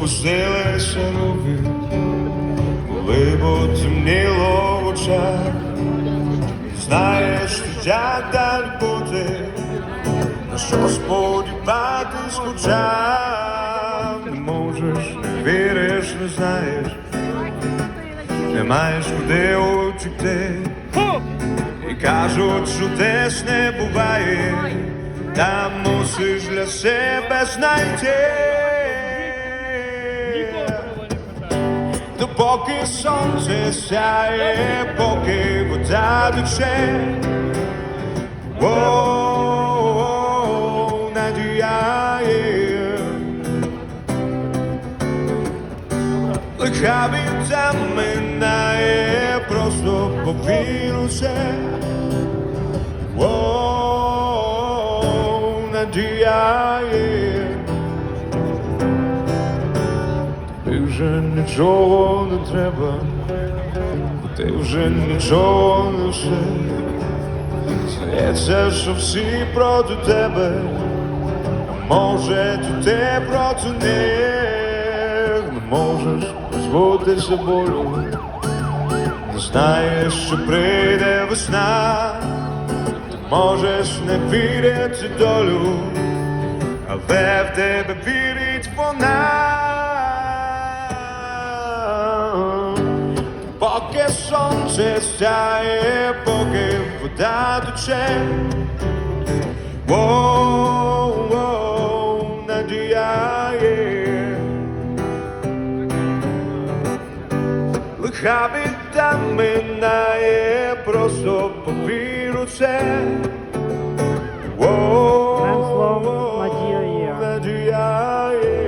опустили шаруки, коли б темніло в очах, знаєш, що я далі буде, на що сподіватись хоча не можеш, не віриш, не знаєш, не маєш куди утікти. І кажуть, що десь не буває, там мусиш для себе знайти. Допоки сонце сяє, поки вода тече. О, надія є. Лиха біда минає, просто повір у це. Надія є. Вже нічого не треба, ти вже нічого не все. Здається, що всі проти тебе, а може то ти проти них. Не можеш позбутися болю, не знаєш, що прийде весна, ти можеш не вірити долю, але в тебе вірить вона. Поки сонце сяє, поки вода тече. Воу-воу, надія є. Лиха біда минає, просто повір у це.